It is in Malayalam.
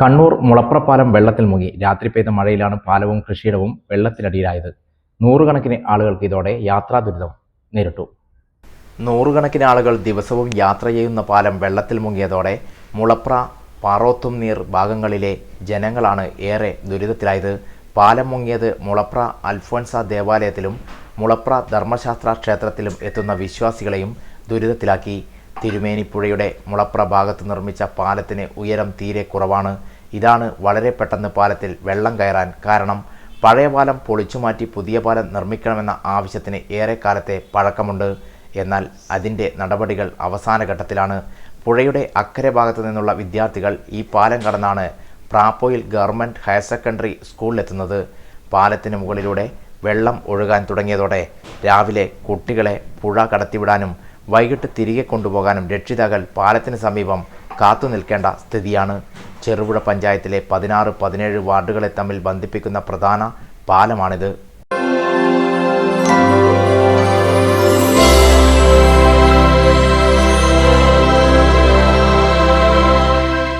കണ്ണൂർ മുളപ്രപ്പാലം വെള്ളത്തിൽ മുങ്ങി. രാത്രി പെയ്ത മഴയിലാണ് പാലവും കൃഷിയിടവും വെള്ളത്തിനടിയിലായത്. നൂറുകണക്കിന് ആളുകൾക്ക് ഇതോടെ യാത്രാ ദുരിതം നേരിട്ടു. നൂറുകണക്കിന് ആളുകൾ ദിവസവും യാത്ര ചെയ്യുന്ന പാലം വെള്ളത്തിൽ മുങ്ങിയതോടെ മുളപ്ര പാറോത്തും നീർ ഭാഗങ്ങളിലെ ജനങ്ങളാണ് ഏറെ ദുരിതത്തിലായത്. പാലം മുങ്ങിയത് മുളപ്ര അൽഫോൻസ ദേവാലയത്തിലും മുളപ്ര ധർമ്മശാസ്ത്ര ക്ഷേത്രത്തിലും എത്തുന്ന വിശ്വാസികളെയും ദുരിതത്തിലാക്കി. തിരുമേനിപ്പുഴയുടെ മുളപ്ര ഭാഗത്ത് നിർമ്മിച്ച പാലത്തിന് ഉയരം തീരെ കുറവാണ്. ഇതാണ് വളരെ പെട്ടെന്ന് പാലത്തിൽ വെള്ളം കയറാൻ കാരണം. പഴയ പാലം പൊളിച്ചുമാറ്റി പുതിയ പാലം നിർമ്മിക്കണമെന്ന ആവശ്യത്തിന് ഏറെക്കാലത്തെ പഴക്കമുണ്ട്. എന്നാൽ അതിന്റെ നടപടികൾ അവസാന ഘട്ടത്തിലാണ്. പുഴയുടെ അക്കരെ ഭാഗത്തു നിന്നുള്ള വിദ്യാർത്ഥികൾ ഈ പാലം കടന്നാണ് പ്രാപ്പോയിൽ ഗവൺമെന്റ് ഹയർ സെക്കൻഡറി സ്കൂളിലെത്തുന്നത്. പാലത്തിന് മുകളിലൂടെ വെള്ളം ഒഴുകാൻ തുടങ്ങിയതോടെ രാവിലെ കുട്ടികളെ പുഴ കടത്തിവിടാനും വൈകിട്ട് തിരികെ കൊണ്ടുപോകാനും രക്ഷിതാക്കൾ പാലത്തിന് സമീപം കാത്തു നിൽക്കേണ്ട സ്ഥിതിയാണ്. ചെറുപുഴ പഞ്ചായത്തിലെ പതിനാറ് പതിനേഴ് വാർഡുകളെ തമ്മിൽ ബന്ധിപ്പിക്കുന്ന പ്രധാന പാലമാണിത്.